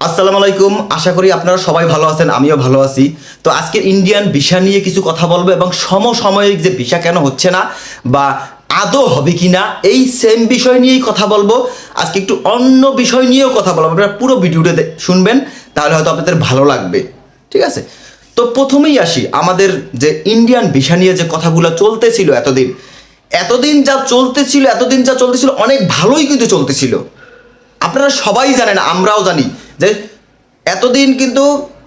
আসসালামু আলাইকুম, আশা করি আপনারা সবাই ভালো আছেন, আমিও ভালো আছি। তো আজকে ইন্ডিয়ান ভিসা নিয়ে কিছু কথা বলব এবং সমসাময়িক যে ভিসা কেন হচ্ছে না বা আদৌ হবে কি না, এই সেম বিষয় নিয়েই কথা বলব। আজকে একটু অন্য বিষয় নিয়েও কথা বলব, আপনারা পুরো ভিডিওটা শুনবেন, তাহলে হয়তো আপনাদের ভালো লাগবে। ঠিক আছে? তো প্রথমেই আসি, আমাদের যে ইন্ডিয়ান ভিসা নিয়ে যে কথাগুলো চলতেছিল এতদিন। এতদিন যা চলতেছিল, এতদিন যা চলতেছিল, অনেক ভালোই কিন্তু চলতেছিল। আপনারা সবাই জানেন, আমরাও জানি যে এতদিন কিন্তু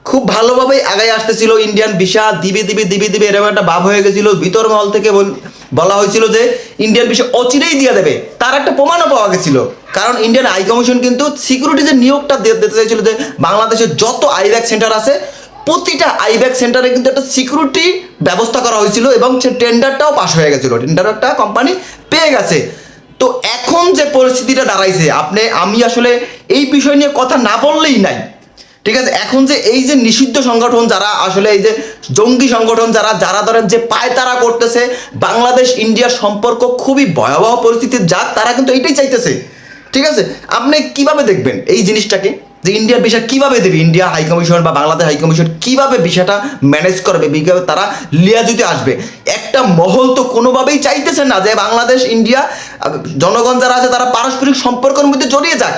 খুব ভালোভাবেই আগায় আসতেছিল ইন্ডিয়ান ভিসা, দিবি দিবি দিবি দিবি, এরকম একটা ভাব হয়ে গেছিল। ভিতর মহল থেকে বলা হয়েছিল যে ইন্ডিয়ান ভিসা অচিরেই দিয়ে দেবে। তার একটা প্রমাণও পাওয়া গেছিল। কারণ ইন্ডিয়ান হাই কমিশন কিন্তু সিকিউরিটি যে নিয়োগটা দিতে চাইছিল যে বাংলাদেশের যত আইব্যাক সেন্টার আছে, প্রতিটা আইব্যাক সেন্টারে কিন্তু একটা সিকিউরিটি ব্যবস্থা করা হয়েছিল এবং সে টেন্ডারটাও পাস হয়ে গেছিল। টেন্ডারটা কোম্পানি পেয়ে গেছে। তো এখন যে পরিস্থিতিটা দাঁড়াইছে, আপনি আমি আসলে এই বিষয় নিয়ে কথা না বললেই নাই। ঠিক আছে? এখন যে এই যে নিষিদ্ধ সংগঠন যারা, আসলে এই যে জঙ্গি সংগঠন যারা যারা ধরেন যে পায়তারা করতেছে, বাংলাদেশ ইন্ডিয়ার সম্পর্ক খুবই ভয়াবহ পরিস্থিতির যাক তারা কিন্তু এইটাই চাইতেছে। ঠিক আছে? আপনি কীভাবে দেখবেন এই জিনিসটাকে? যে ইন্ডিয়ার বিষয় কীভাবে দেবে? ইন্ডিয়া হাই কমিশন বা বাংলাদেশ হাই কমিশন কীভাবে বিষয়টা ম্যানেজ করবে? কীভাবে তারা লিয়াজুতে আসবে? একটা মহল তো কোনোভাবেই চাইতেছে না যে বাংলাদেশ, ইন্ডিয়া জনগণ যারা আছে তারা পারস্পরিক সম্পর্কের মধ্যে জড়িয়ে যাক।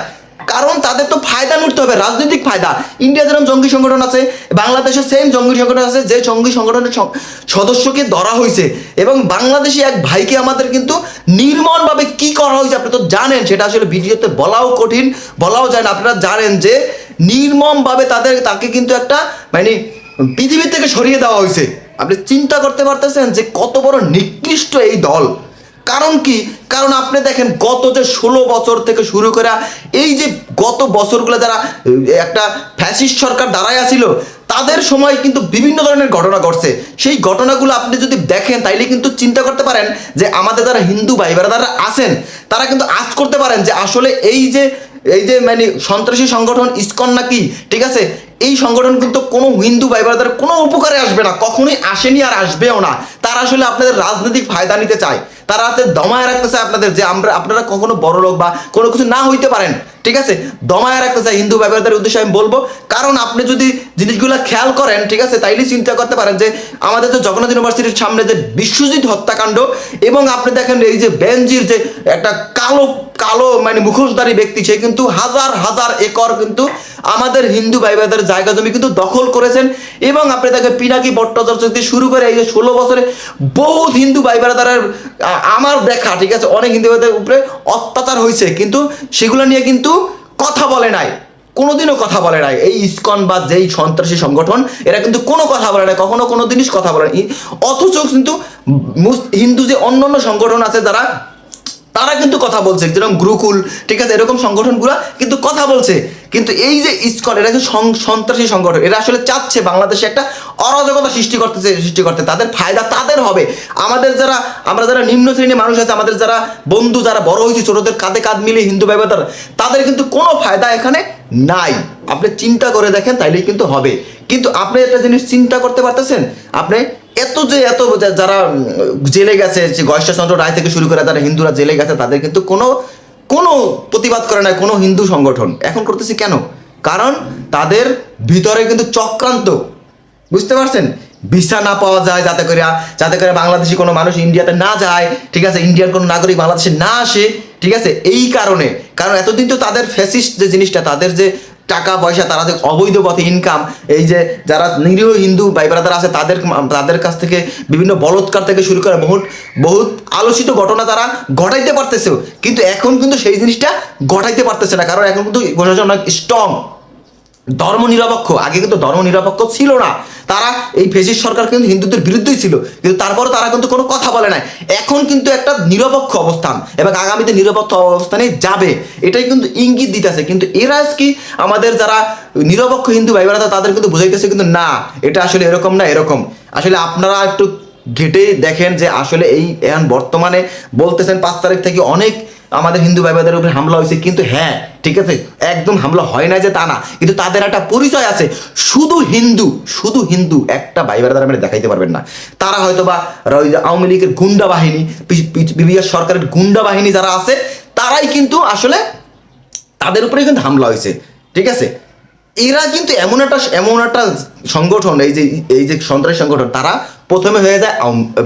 কারণ তাদের তো ফায়দা নিতে হবে, রাজনৈতিক ফায়দা। ইন্ডিয়া যেরকম জঙ্গি সংগঠন আছে বাংলাদেশের সেম জঙ্গি সংগঠন আছে, যে জঙ্গি সংগঠনের সদস্যকে ধরা হয়েছে। এবং বাংলাদেশি এক ভাইকে আমাদের কিন্তু নির্মমভাবে কি করা হয়েছে আপনি তো জানেন, সেটা আসলে ভিডিওতে বলাও কঠিন, বলাও যায় না। আপনারা জানেন যে নির্মমভাবে তাদের, তাকে কিন্তু একটা মানে পৃথিবী থেকে সরিয়ে দেওয়া হয়েছে। আপনি চিন্তা করতে পারতেছেন যে কত বড় নিকৃষ্ট এই দল। কারণ কি? কারণ আপনি দেখেন গত যে ষোলো বছর থেকে শুরু করে এই যে গত বছরগুলো যারা একটা ফ্যাসিস্ট সরকার দাঁড়ায় আছিল, তাদের সময় কিন্তু বিভিন্ন ধরনের ঘটনা ঘটছে। সেই ঘটনাগুলো আপনি যদি দেখেন, তাইলে কিন্তু চিন্তা করতে পারেন যে আমাদের যারা হিন্দু ভাই যারা আছেন, তারা কিন্তু আজ করতে পারেন যে আসলে এই যে এই যে মানে সন্ত্রাসী সংগঠন ইসকন নাকি, ঠিক আছে? এই সংগঠন কিন্তু কোনো হিন্দু ভাই ব্রাদার কোনো উপকারে আসবে না, কখনোই আসেনি আর আসবেও না। তারা আসলে আপনাদের রাজনৈতিক ফায়দা নিতে চায়। তারা হাতে দমায় রাখতে চায় আপনাদের যে আমরা, আপনারা কখনো বড় লোক বা কোনো কিছু না হইতে পারেন, ঠিক আছে? দমায় রাখতে চাই হিন্দু ব্রাদারের উদ্দেশ্যে আমি বলব, কারণ আপনি যদি জিনিসগুলো খেয়াল করেন, ঠিক আছে তাইলে চিন্তা করতে পারেন যে আমাদের যে জগন্নাথ ইউনিভার্সিটির সামনে যে বিশ্বজিৎ হত্যাকাণ্ড এবং আপনি দেখেন এই যে বেনজির যে একটা কালো কালো মানে মুখোশধারী ব্যক্তি সে কিন্তু হাজার হাজার একর কিন্তু আমাদের হিন্দু ভাই ভাইদের জায়গা জমি কিন্তু দখল করেছেন এবং আপনি তাকে পিনাকি ভট্টাচার্য থেকে শুরু করে এই যে ষোলো বছরে বহুত হিন্দু ভাই ব্রাদারের আমার দেখা, ঠিক আছে? অনেক হিন্দু ভাইদের উপরে অত্যাচার হয়েছে কিন্তু সেগুলো নিয়ে কিন্তু কথা বলে নাই। কোনোদিনও কথা বলে নাই। এই ইসকন বা যেই সন্ত্রাসী সংগঠন, এরা কিন্তু কোনো কথা বলে নাই, কখনো কোনো জিনিস কথা বলে নাই। অথচ কিন্তু হিন্দু যে অন্য অন্য সংগঠন আছে যারা তারা কিন্তু কথা বলছে যেরকম গুরুকুল ঠিক আছে এরকম সংগঠনগুলো কিন্তু কথা বলছে। কিন্তু এই যে ইসকন এরা কিন্তু সন্ত্রাসী সংগঠন এরা আসলে চাচ্ছে বাংলাদেশে একটা অরাজকতা সৃষ্টি করতেছে সৃষ্টি করতে। তাদের ফায়দা তাদের হবে। আমাদের যারা আমরা যারা নিম্ন শ্রেণির মানুষ আছে আমাদের যারা বন্ধু যারা বড় হয়েছে ছোটদের কাঁধে কাঁধ মিলিয়ে হিন্দু বোনেরা, তাদের কিন্তু কোনো ফায়দা এখানে নাই। আপনি চিন্তা করে দেখেন তাইলেই কিন্তু হবে। কিন্তু আপনি একটা জিনিস চিন্তা করতে পারতেছেন? আপনি এত যে এত যারা জেলে গেছে, যে গয়েশ্বরচন্দ্র রায় থেকে শুরু করে যারা হিন্দুরা জেলে গেছে, তাদের কিন্তু কোনো কোনো প্রতিবাদ করে না, কোনো হিন্দু সংগঠন। এখন করতেছি কেন? কারণ তাদের ভিতরে কিন্তু চক্রান্ত। বুঝতে পারছেন? ভিসা না পাওয়া যায় যাতে করে যাতে করে বাংলাদেশি কোনো মানুষ ইন্ডিয়াতে না যায়, ঠিক আছে? ইন্ডিয়ার কোনো নাগরিক বাংলাদেশে না আসে, ঠিক আছে? এই কারণে। কারণ এতদিন তো তাদের ফ্যাসিস্ট যে জিনিসটা, তাদের যে টাকা, পয়সা, তারা যে অবৈধ পথে ইনকাম এই যে যারা নিরীহ হিন্দু ভাই ব্রাদার আছে, তাদের তাদের কাছ থেকে বিভিন্ন বলৎকার থেকে শুরু করে বহুত বহুত আলোচিত ঘটনা তারা ঘটাইতে পারতেছে। কিন্তু এখন কিন্তু সেই জিনিসটা ঘটাইতে পারতেছে না। কারণ এখন কিন্তু প্রশাসন অনেক স্ট্রং ধর্ম নিরপেক্ষ আগে কিন্তু ধর্ম নিরপেক্ষ ছিল না। তারা এই ফেসিস সরকার কিন্তু হিন্দুদের বিরুদ্ধেই ছিল। কিন্তু তারপরে তারা কিন্তু কোনো কথা বলে নাই। এখন কিন্তু একটা নিরপেক্ষ অবস্থান এবং আগামীতে নিরপেক্ষ অবস্থানে যাবে। এটাই কিন্তু ইঙ্গিত দিতেছে। কিন্তু এরা কি আমাদের যারা নিরপেক্ষ হিন্দু ভাই বোনেরা তাদের কিন্তু বোঝাইতেছে কিন্তু না, এটা আসলে এরকম না, এরকম। আসলে আপনারা একটু ঘেটে দেখেন যে আসলে এই এখন বর্তমানে বলতেছেন পাঁচ তারিখ থেকে অনেক আমাদের হিন্দু ভাই ভাইদের উপরে হামলা হয়েছে, কিন্তু হ্যাঁ ঠিক আছে, একদম হামলা হয় না যে তা না, কিন্তু তাদের একটা পরিচয় আছে। শুধু হিন্দু শুধু হিন্দু, একটা ভাই ভাইরা আপনি দেখাইতে পারবেন না। তারা হয়তো বা আওয়ামী লীগের গুন্ডা বাহিনী বিবিএস সরকারের গুন্ডা বাহিনী যারা আছে, তারাই কিন্তু আসলে তাদের উপরে কিন্তু হামলা হয়েছে, ঠিক আছে? এরা কিন্তু এমন একটা এমন একটা সংগঠন, এই যে এই যে সন্ত্রাসী সংগঠন, তারা প্রথমে হয়ে যায়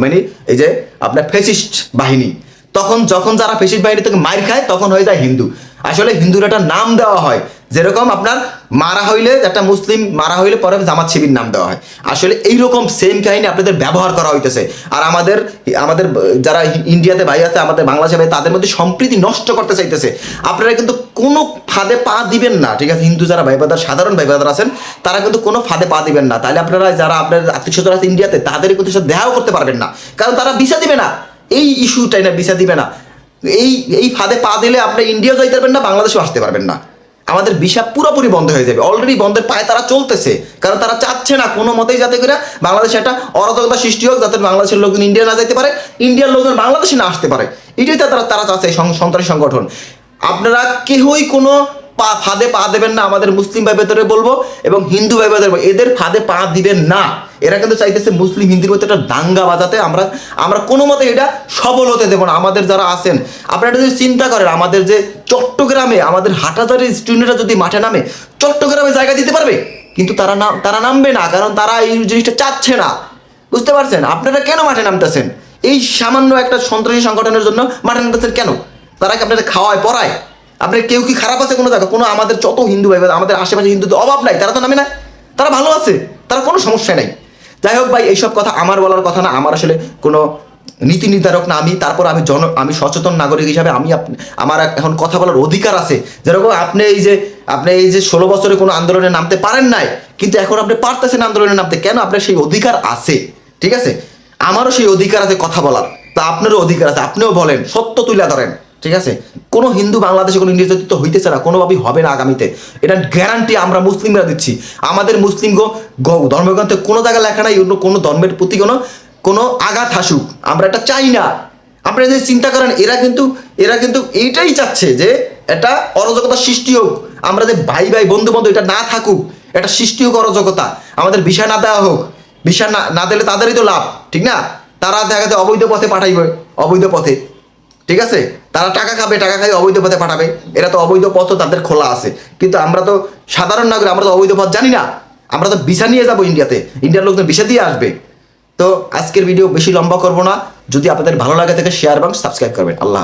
মানে এই যে আপনার ফেসিস্ট বাহিনী তখন যখন যারা ফেসিস্ট বাহিনী থেকে মার খায়, তখন হয়ে যায় হিন্দু। আসলে হিন্দুর একটা নাম দেওয়া হয়। যেরকম আপনার মারা হইলে, একটা মুসলিম মারা হইলে পরে জামাত শিবির নাম দেওয়া হয়। আসলে এইরকম সেম কাহিনী আপনাদের ব্যবহার করা হইতেছে। আর আমাদের আমাদের যারা ইন্ডিয়াতে ভাই আছে, আমাদের বাংলাদেশে ভাই, তাদের মধ্যে সম্প্রীতি নষ্ট করতে চাইতেছে। আপনারা কিন্তু কোনো ফাঁদে পা দিবেন না, ঠিক আছে? হিন্দু যারা ভাই বাদার সাধারণ ভাই বাদার আছেন, তারা কিন্তু কোনো ফাঁদে পা দিবেন না। তাহলে আপনারা যারা আপনার আত্মীয় স্বজন আছে ইন্ডিয়াতে তাদের কিন্তু দেখাও করতে পারবেন না। কারণ তারা ভিসা দিবে না। এই ইস্যুটাই না ভিসা দিবে না। এই এই ফাঁদে পা দিলে আপনি ইন্ডিয়াও যাইতে পারবেন না বাংলাদেশেও আসতে পারবেন না। আমাদের ভিসা পুরোপুরি বন্ধ হয়ে যাবে। অলরেডি বন্ধের পায়ে তারা চলতেছে। কারণ তারা চাচ্ছে না কোনো মতেই যাতে করে বাংলাদেশে একটা অরাজকতা সৃষ্টি হোক যাতে বাংলাদেশের লোকজন ইন্ডিয়া না যেতে পারে ইন্ডিয়ার লোকজন বাংলাদেশে না আসতে পারে। এটাই তো তারা তারা চাচ্ছে সন্ত্রাসী সংগঠন। আপনারা কেহই কোনো পা ফাঁদে পা দেবেন না আমাদের মুসলিম ভাই ভেতরে বলব এবং হিন্দু ভাই ভেতরে বলব, এদের ফাঁদে পা দিবেন না। এরা কিন্তু চাইতেছে মুসলিম হিন্দুর মধ্যে একটা দাঙ্গা বাজাতে। আমরা আমরা কোনো মতে এটা সবল হতে দেবো না। আমাদের যারা আছেন, আপনারা যদি চিন্তা করেন, আমাদের যে চট্টগ্রামে, আমাদের হাটাজারের স্টুডেন্টরা যদি মাঠে নামে, চট্টগ্রামে জায়গা দিতে পারবে? কিন্তু তারা নাম তারা নামবে না, কারণ তারা এই জিনিসটা চাচ্ছে না। বুঝতে পারছেন? আপনারা কেন মাঠে নামতেছেন? এই সামান্য একটা সন্ত্রাসী সংগঠনের জন্য মাঠে নামতেছেন কেন? তারা কি আপনাদের খাওয়ায় পড়ায় আপনার কেউ কি খারাপ আছে কোনো জায়গা কোনো আমাদের যত হিন্দু ভাই আমাদের আশেপাশে হিন্দুদের অভাব নাই, তারা তো নামে না তারা ভালো আছে, তারা কোনো সমস্যা নাই। যাই হোক ভাই, এইসব কথা আমার বলার কথা না, আমার আসলে কোনো নীতি নির্ধারক না, আমি তারপর আমি জন, আমি সচেতন নাগরিক হিসাবে আমি আমার এখন কথা বলার অধিকার আছে। যেরকম আপনি এই যে, আপনি এই যে ষোলো বছরে কোনো আন্দোলনে নামতে পারেন নাই, কিন্তু এখন আপনি পারতেছেন আন্দোলনে নামতে, কেন আপনার সেই অধিকার আছে? ঠিক আছে? আমারও সেই অধিকার আছে কথা বলার। তা আপনারও অধিকার আছে, আপনিও বলেন, সত্য তুলে ধরেন। ঠিক আছে? কোনো হিন্দু বাংলাদেশে, কোনো নির্যাতিত হইতেছে না, কোনোভাবেই হবে না আগামীতে। এটা গ্যারান্টি আমরা মুসলিমরা দিচ্ছি। আমাদের মুসলিম ধর্মগ্রন্থে কোনো জায়গায় লেখা নাই, অন্য কোনো ধর্মের প্রতি কোনো কোনো আঘাত হাসুক আমরা এটা চাই না। আপনারা যদি চিন্তা করেন, এরা কিন্তু এরা কিন্তু এইটাই চাচ্ছে যে এটা অরাজকতা সৃষ্টি হোক। আমরা যে ভাই ভাই বন্ধু বন্ধু এটা না থাকুক, এটা সৃষ্টি হোক অরাজকতা। আমাদের বিষয় না দেওয়া হোক বিষয় না না দিলে তাদেরই তো লাভ, ঠিক না? তারা দেখা যাচ্ছে অবৈধ পথে পাঠাইবে, অবৈধ পথে। ঠিক আছে? তারা টাকা খাবে, টাকা খাই অবৈধ পথে পাঠাবে। এরা তো অবৈধ পথ তাদের খোলা আছে। কিন্তু আমরা তো সাধারণ নাগরিক, আমরা তো অবৈধ পথ জানি না। আমরা তো ভিসা নিয়ে যাব ইন্ডিয়াতে। ইন্ডিয়ার লোকজন ভিসা দিয়ে আসবে। তো আজকের ভিডিও বেশি লম্বা করব না। যদি আপনাদের ভালো লাগে থাকে শেয়ার এবং সাবস্ক্রাইব করবেন। আল্লাহ